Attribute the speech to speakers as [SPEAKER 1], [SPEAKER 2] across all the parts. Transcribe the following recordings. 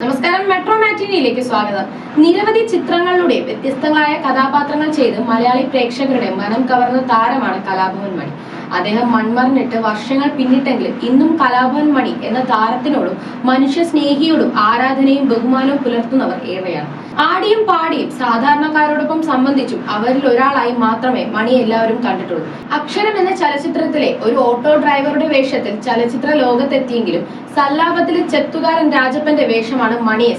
[SPEAKER 1] നമസ്കാരം മെട്രോ മാറ്റിനിയിലേക്ക് സ്വാഗതം. നിരവധി ചിത്രങ്ങളിലൂടെ വ്യത്യസ്തങ്ങളായ കഥാപാത്രങ്ങൾ ചെയ്ത് മലയാളി പ്രേക്ഷകരുടെ മനം കവർന്ന താരമാണ് കലാഭവൻ മണി. അദ്ദേഹം മൺമറിഞ്ഞിട്ട് വർഷങ്ങൾ പിന്നിട്ടെങ്കിലും ഇന്നും കലാഭവൻ മണി എന്ന താരത്തിനോടും മനുഷ്യ സ്നേഹിയോടും ആരാധനയും ബഹുമാനവും പുലർത്തുന്നവർ ഏറെയാണ്. ആടിയും പാടിയും സാധാരണക്കാരോടൊപ്പം സംബന്ധിച്ചും അവരിൽ ഒരാളായി മാത്രമേ മണി എല്ലാവരും കണ്ടിട്ടുള്ളൂ. അക്ഷരം എന്ന ചലച്ചിത്രത്തിലെ ഒരു ഓട്ടോ ഡ്രൈവറുടെ വേഷത്തിൽ ചലച്ചിത്ര ലോകത്തെത്തിയെങ്കിലും സല്ലാപത്തിലെ ചെത്തുകാരൻ രാജപ്പന്റെ വേഷമാണ് മണിയെ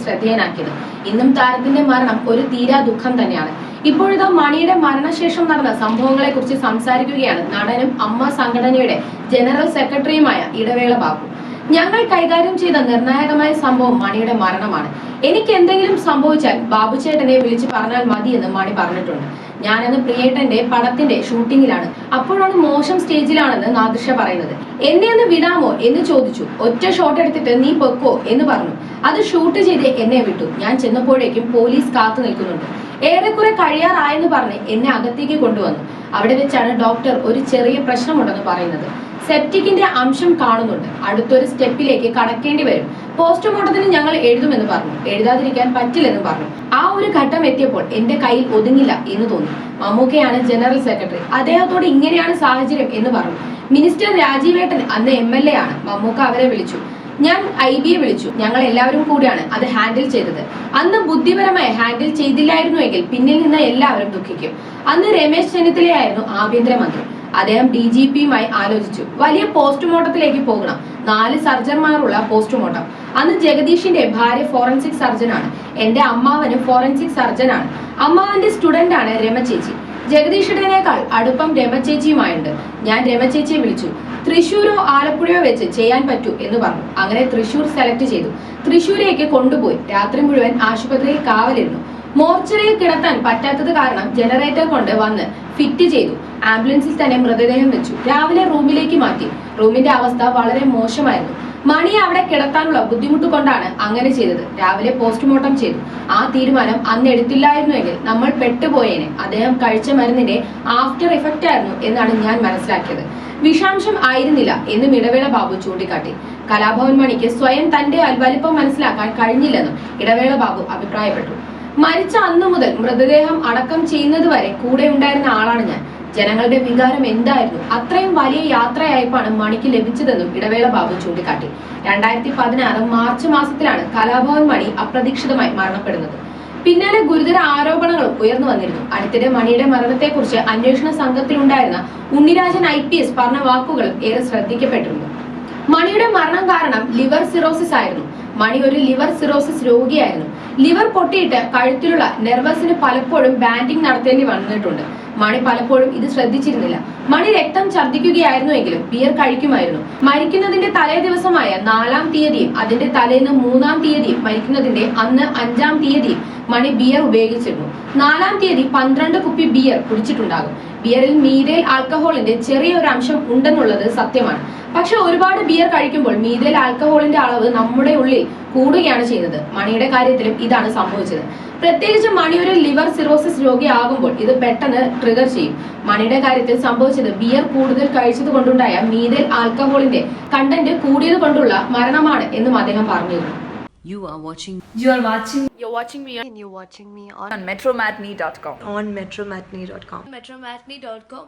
[SPEAKER 1] ശ്രദ്ധേയനാക്കിയത് ഇന്നും താരത്തിന്റെ മരണം ഒരു തീരാ ദുഃഖം തന്നെയാണ്. ഇപ്പോഴിതാ മണിയുടെ മരണശേഷം നടന്ന സംഭവങ്ങളെ കുറിച്ച് സംസാരിക്കുകയാണ് നടനും അമ്മ സംഘടനയുടെ ജനറൽ സെക്രട്ടറിയുമായ ഇടവേള ബാബു. ഞങ്ങൾ കൈകാര്യം ചെയ്ത നിർണായകമായ സംഭവം മണിയുടെ മരണമാണ്. എനിക്ക് എന്തെങ്കിലും സംഭവിച്ചാൽ ബാബുചേട്ടനെ വിളിച്ച് പറഞ്ഞാൽ മതി എന്ന് മാണി പറഞ്ഞിട്ടുണ്ട്. ഞാനന്ന് പ്രിയേട്ടന്റെ പടത്തിന്റെ ഷൂട്ടിങ്ങിലാണ്. അപ്പോഴാണ് മോശം സ്റ്റേജിലാണെന്ന് നാദൃഷ പറയുന്നത്. എന്നെ ഒന്ന് വിടാമോ? എന്ന് ചോദിച്ചു. ഒറ്റ ഷോട്ട് എടുത്തിട്ട് നീ പൊക്കോ എന്ന് പറഞ്ഞു. അത് ഷൂട്ട് ചെയ്ത് എന്നെ വിട്ടു. ഞാൻ ചെന്നപ്പോഴേക്കും പോലീസ് കാത്തു നിൽക്കുന്നുണ്ട്. ഏറെക്കുറെ കഴിയാറായെന്ന് പറഞ്ഞ് എന്നെ അകത്തേക്ക് കൊണ്ടുവന്നു. അവിടെ വെച്ചാണ് ഡോക്ടർ ഒരു ചെറിയ പ്രശ്നമുണ്ടെന്ന് പറയുന്നത്. സെപ്റ്റിക്കിന്റെ അംശം കാണുന്നുണ്ട്. അടുത്തൊരു സ്റ്റെപ്പിലേക്ക് കടക്കേണ്ടി വരും. പോസ്റ്റ്മോർട്ടത്തിന് ഞങ്ങൾ എഴുതുമെന്ന് പറഞ്ഞു. എഴുതാതിരിക്കാൻ പറ്റില്ലെന്ന് പറഞ്ഞു. ആ ഒരു ഘട്ടം എത്തിയപ്പോൾ എന്റെ കയ്യിൽ ഒതുങ്ങില്ല എന്ന് തോന്നി. മമ്മൂക്കയാണ് ജനറൽ സെക്രട്ടറി. അദ്ദേഹത്തോട് ഇങ്ങനെയാണ് സാഹചര്യം എന്ന് പറഞ്ഞു. മിനിസ്റ്റർ രാജീവേട്ടൻ അന്ന് എം എൽ എ ആണ്. മമ്മൂക്ക അവരെ വിളിച്ചു. ഞാൻ ഐ ബിയെ വിളിച്ചു. ഞങ്ങൾ എല്ലാവരും കൂടിയാണ് അത് ഹാൻഡിൽ ചെയ്തത്. അന്ന് ബുദ്ധിപരമായി ഹാൻഡിൽ ചെയ്തില്ലായിരുന്നുവെങ്കിൽ പിന്നിൽ നിന്ന് എല്ലാവരും ദുഃഖിക്കും. അന്ന് രമേശ് ചെന്നിത്തലയായിരുന്നു ആഭ്യന്തരമന്ത്രി. അദ്ദേഹം ഡി ജി പിയുമായി ആലോചിച്ചു. വലിയ പോസ്റ്റ്മോർട്ടത്തിലേക്ക് പോകണം നാല് സർജന്മാരുള്ള പോസ്റ്റ്മോർട്ടം. അന്ന് ജഗദീഷിന്റെ ഭാര്യ ഫോറൻസിക് സർജനാണ്. എന്റെ അമ്മാവന് ഫോറൻസിക് സർജനാണ്. അമ്മാവന്റെ സ്റ്റുഡന്റ് ആണ് രമചേച്ചി ചേച്ചി. ജഗദീഷിനേക്കാൾ അടുപ്പം രമചേച്ചിയുമായുണ്ട് ഞാൻ രമചേച്ചിയെ വിളിച്ചു. തൃശ്ശൂരോ ആലപ്പുഴയോ വെച്ച് ചെയ്യാൻ പറ്റൂ എന്ന് പറഞ്ഞു. അങ്ങനെ തൃശ്ശൂർ സെലക്ട് ചെയ്തു. തൃശൂരേക്ക് കൊണ്ടുപോയി. രാത്രി മുഴുവൻ ആശുപത്രിയിൽ കാവലിരുന്നു. മോർച്ചറിയിൽ കിടത്താൻ പറ്റാത്തത് കാരണം ജനറേറ്റർ കൊണ്ട് വന്ന് ഫിറ്റ് ചെയ്തു. ആംബുലൻസിൽ തന്നെ മൃതദേഹം വെച്ചു. രാവിലെ റൂമിലേക്ക് മാറ്റി. റൂമിന്റെ അവസ്ഥ വളരെ മോശമായിരുന്നു. മണി അവിടെ കിടത്താനുള്ള ബുദ്ധിമുട്ട് കൊണ്ടാണ് അങ്ങനെ ചെയ്തത്. രാവിലെ പോസ്റ്റ്മോർട്ടം ചെയ്തു. ആ തീരുമാനം അന്ന് എടുത്തില്ലായിരുന്നുവെങ്കിൽ നമ്മൾ പെട്ടുപോയേനെ. അദ്ദേഹം കഴിച്ച മരുന്നിന്റെ ആഫ്റ്റർ ഇഫക്റ്റ് ആയിരുന്നു എന്നാണ് ഞാൻ മനസ്സിലാക്കിയത്. വിഷാംശം ആയിരുന്നില്ല എന്നും ഇടവേള ബാബു ചൂണ്ടിക്കാട്ടി. കലാഭവൻ മണിക്ക് സ്വയം തന്റെ അൽവലിപ്പം മനസ്സിലാക്കാൻ കഴിഞ്ഞില്ലെന്നും ഇടവേള ബാബു അഭിപ്രായപ്പെട്ടു. മരിച്ച അന്നു മുതൽ മൃതദേഹം അടക്കം ചെയ്യുന്നത് വരെ കൂടെ ഉണ്ടായിരുന്ന ആളാണ് ഞാൻ. ജനങ്ങളുടെ വികാരം എന്തായിരുന്നു? അത്രയും വലിയ യാത്രയയപ്പാണ് മണിക്ക് ലഭിച്ചതെന്നും ഇടവേള ബാബു ചൂണ്ടിക്കാട്ടി. രണ്ടായിരത്തി പതിനാറ് മാർച്ച് മാസത്തിലാണ് കലാഭവൻ മണി അപ്രതീക്ഷിതമായി മരണപ്പെടുന്നത്. പിന്നാലെ ഗുരുതര ആരോപണങ്ങളും ഉയർന്നു വന്നിരുന്നു. അടുത്തിടെ മണിയുടെ മരണത്തെക്കുറിച്ച് അന്വേഷണ സംഘത്തിലുണ്ടായിരുന്ന ഉണ്ണിരാജൻ ഐ പി എസ് പറഞ്ഞ വാക്കുകളും ഏറെ ശ്രദ്ധിക്കപ്പെട്ടിരുന്നു. മണിയുടെ മരണം കാരണം ലിവർ സിറോസിസ് ആയിരുന്നു. മണി ഒരു ലിവർ സിറോസിസ് രോഗിയായിരുന്നു. ലിവർ പൊട്ടിയിട്ട് കഴുത്തിലുള്ള നെർവസിന് പലപ്പോഴും ബാൻഡിങ് നടത്തേണ്ടി വന്നിട്ടുണ്ട്. മണി പലപ്പോഴും ഇത് ശ്രദ്ധിച്ചിരുന്നില്ല. മണി രക്തം ഛർദ്ദിക്കുകയായിരുന്നുവെങ്കിലും ബിയർ കഴിക്കുമായിരുന്നു. മരിക്കുന്നതിന്റെ തലേ ദിവസമായ നാലാം തീയതിയും അതിന്റെ തലേന്ന് മൂന്നാം തീയതിയും മരിക്കുന്നതിന്റെ അന്ന് അഞ്ചാം തീയതിയും മണി ബിയർ ഉപയോഗിച്ചിരുന്നു. നാലാം തീയതി പന്ത്രണ്ട് കുപ്പി ബിയർ കുടിച്ചിട്ടുണ്ടാകും. ബിയറിൽ മീരേൽ ആൽക്കഹോളിന്റെ ചെറിയൊരു അംശം ഉണ്ടെന്നുള്ളത് സത്യമാണ്. പക്ഷെ ഒരുപാട് ബിയർ കഴിക്കുമ്പോൾ മീതേൽ ആൽക്കഹോളിന്റെ അളവ് നമ്മുടെ ഉള്ളിൽ കൂടുകയാണ് ചെയ്യുന്നത്. മണിയുടെ കാര്യത്തിലും ഇതാണ് സംഭവിച്ചത്. പ്രത്യേകിച്ച് മണി ഒരു ലിവർ സിറോസിസ് രോഗിയാകുമ്പോൾ ഇത് പെട്ടെന്ന് ട്രിഗർ ചെയ്യും. മണിയുടെ കാര്യത്തിൽ സംഭവിച്ചത് ബിയർ കൂടുതൽ കഴിച്ചത് കൊണ്ടുണ്ടായ മീതിൽ ആൽക്കഹോളിന്റെ കണ്ടന്റ് കൂടിയത് കൊണ്ടുള്ള മരണമാണ് എന്നും അദ്ദേഹം പറഞ്ഞിരുന്നു.
[SPEAKER 2] You are watching
[SPEAKER 3] You are watching
[SPEAKER 4] You're watching me and you're watching me on,
[SPEAKER 3] on metromatney.com.
[SPEAKER 4] on metromatney.com.
[SPEAKER 1] metromatney.com